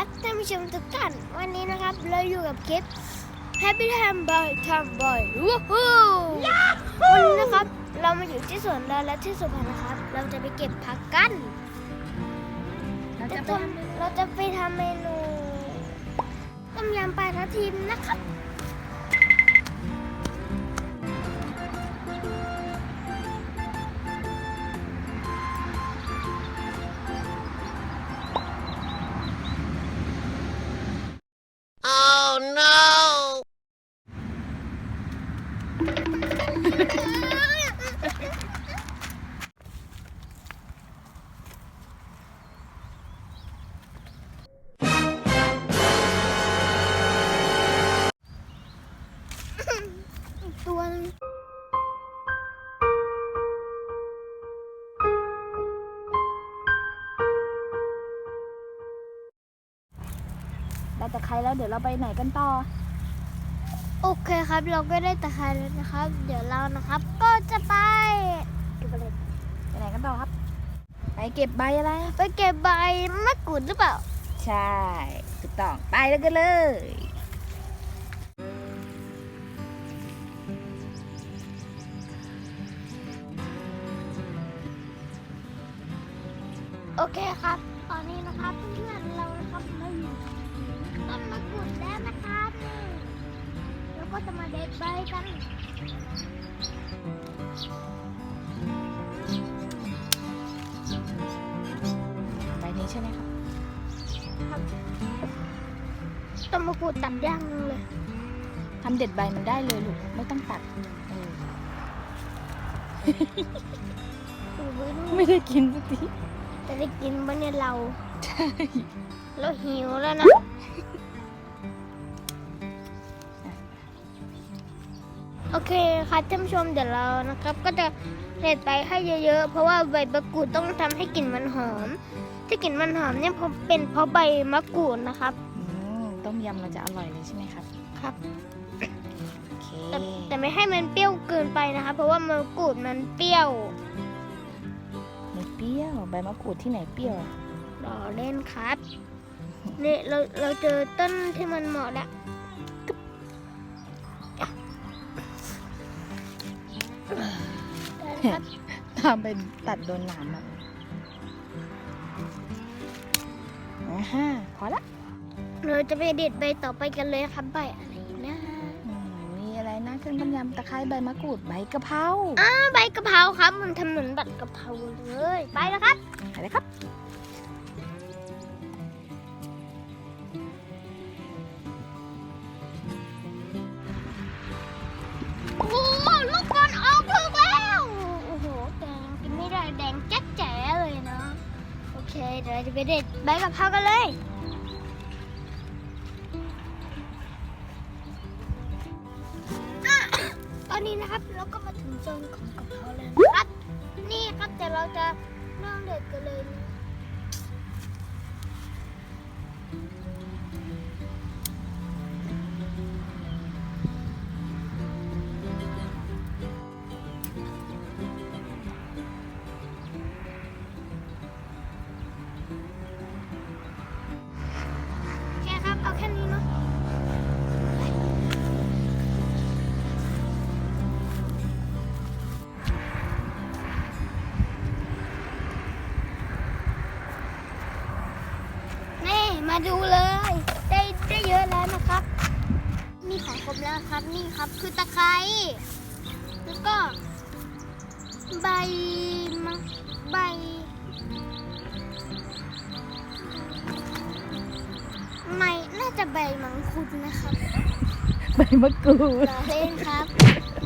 ครับท่านผู้ชมทุกท่าน วันนี้นะครับเราอยู่กับคลิป Happy Time Boy Time Boy วู้ฮู้วันนี้นะครับเรามาอยู่ที่สวนเราและที่สุพรรณนะครับ เราจะไปเก็บผักกันเราจะจะทไปำเราจะไปทำเมนูต้มยำปลาทับทิมนะครับ ได้ตะไคร้แล้วเดี๋ยวเราไปไหนกันต่อ โอเคครับเราก็ได้ตะไคร้แล้วนะครับ เดี๋ยวเรานะครับ ก็จะไปเก็บอะไรไปไหนกันต่อครับ ไปเก็บใบอะไร ไปเก็บใบมะกรูดหรือเปล่า ใช่ถูกต้องไปแล้วกันเลย โอเคครับ ตอนนี้นะครับ เด็ดใบกันใบนี้ใช่ไหมครับครับต้นมะกรูดตัดย่างเลยทำเด็ดใบมันได้เลยลูกไม่ต้องตัดเออดูไว้ดูไม่ได้กินสักทีจะได้กินปะเนี่ยเรา ใช่ เราหิวแล้วนะ โอเคค่ะท่านผู้ชมเดี๋ยวเรานะครับ ก็จะเด็ดใบให้เยอะๆ เพราะว่าใบมะกรูดต้องทำให้กลิ่นมันหอมที่กลิ่นมันหอมเนี่ยเพราะเป็นเพราะใบมะกรูดนะครับอืมต้มยำเราจะอร่อยเลยใช่ไหมครับ ครับโอเคแต่แต่ไม่ให้มันเปรี้ยวเกินไปนะคะ เพราะว่ามะกรูดมันเปรี้ยวไม่เปรี้ยวใบมะกรูดที่ไหนเปรี้ยวอะรอเล่นครับนี่เราเราเจอต้นที่มันเหมาะแล้ว ได้ครับทำเป็นตัดโดนหนามแบบอ่าฮะพอละ เราจะไปเด็ดใบต่อไปกันเลยครับใบอะไรนะอืมมีอะไรนะเครื่องต้มยำตะไคร้ใบมะกรูดใบกะเพราอ่าใบกะเพราครับมันทำเหมือนบัตรกะเพราเลย ไปแล้วครับ ไปเลยครับ ไปเด็ดใบกะเพรากันเลย ตอนนี้นะครับเราก็มาถึงโซนของกะเพราแล้วนะครับ นี่ครับแต่เราจะนั่งเด็ดกันเลยนะ ดูเลย ได้ได้เยอะแล้วนะครับ มีของครบแล้วครับนี่ครับคือตะไคร้แล้วก็ ใบมะใบไม่น่าจะใบมังคุดนะครับใบมะกรูดรอเล่นครับ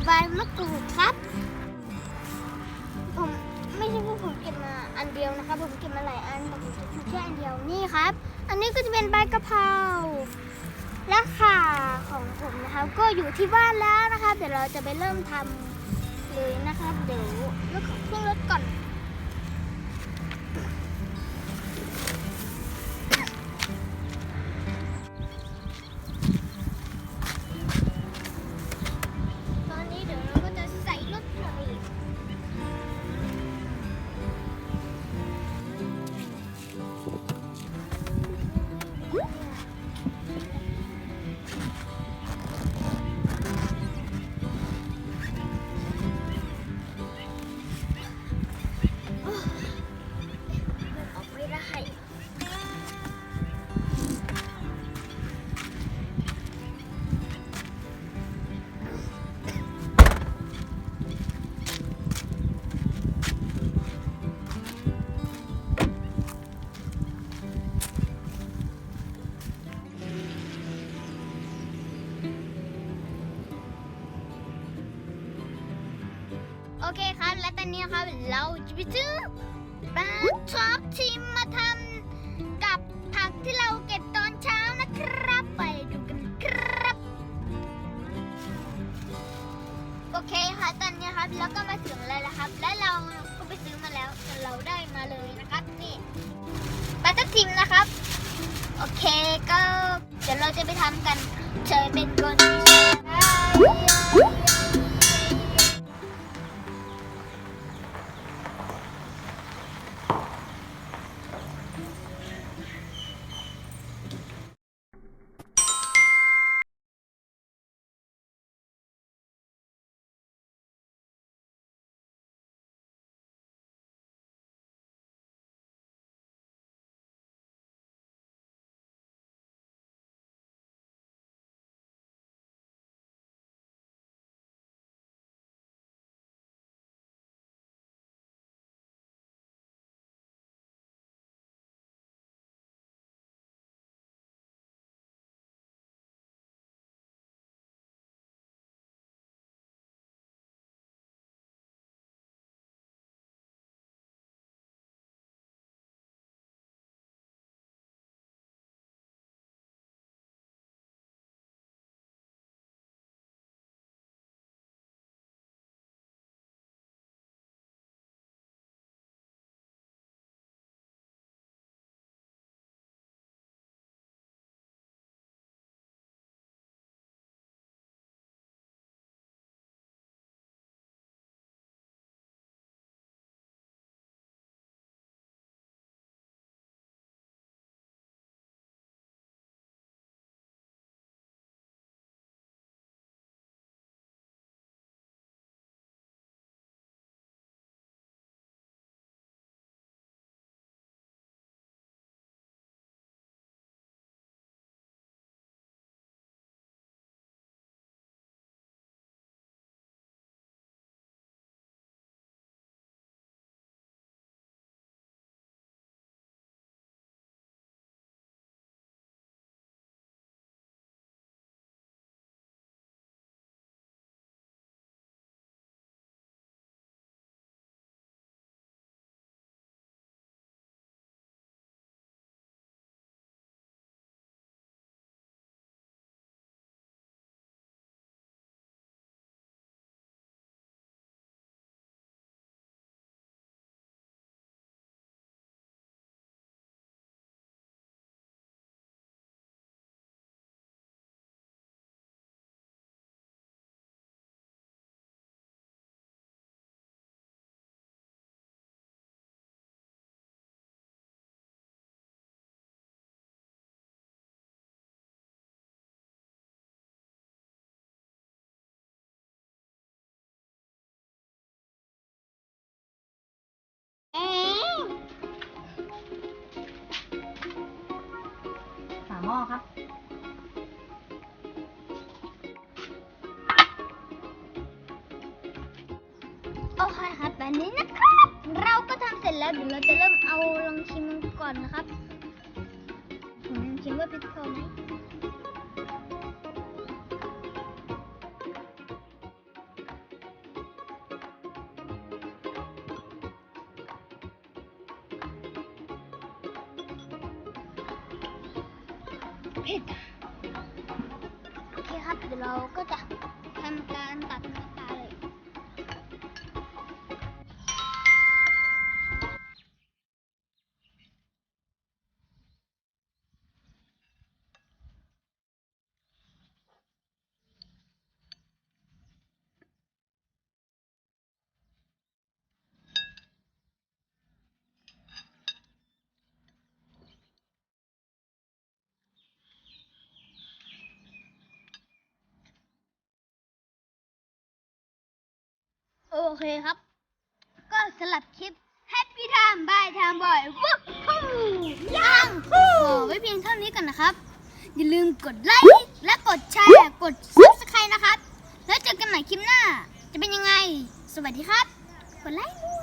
ใบมะกรูดครับ ผมไม่ใช่ว่าผมเก็บมา อันเดียวนะคะผมเก็บมาหลายอันแต่ผมจะแค่อันเดียวนี่ครับ อันนี้ก็จะเป็นใบกะเพราและขาของผมนะครับก็อยู่ที่บ้านแล้วนะคะเดี๋ยวเราจะไปเริ่มทำเลยนะครับเดี๋ยวเลือกเครื่องรถก่อน โอเคครับ และตอนนี้ครับเราจะไปซื้อปลาช็อปชิมมาทำกับผักที่เราเก็บตอนเช้านะครับ ไปดูกันครับ โอเคค่ะตอนนี้ครับเราก็มาถึงแล้วนะครับ และเราก็ไปซื้อมาแล้วแต่เราได้มาเลยนะครับนี่ปลาทับทิมนะครับ โอเคก็เดี๋ยวเราจะไปทำกันเชิญเป็นคนที่ หม้อครับ โอเคครับแบบนี้นะครับ เราก็ทำเสร็จแล้วเดี๋ยวเราจะเริ่มเอาลองชิมก่อนนะครับผมลองชิมว่าพริกพอไหม โอเคครับ เดี๋ยวเราก็จะทำการตัดน้ำตาเลย โอเคครับ ก็สลับคลิป Happy Time by Time Boy วุ้ฮูยังขอไว้เพียงเท่านี้ก่อนนะครับ อย่าลืมกดไลค์และกดแชร์กด Subscribe นะครับ แล้วเจอกันใหม่คลิปหน้า จะเป็นยังไง สวัสดีครับ กดไลค์ด้วย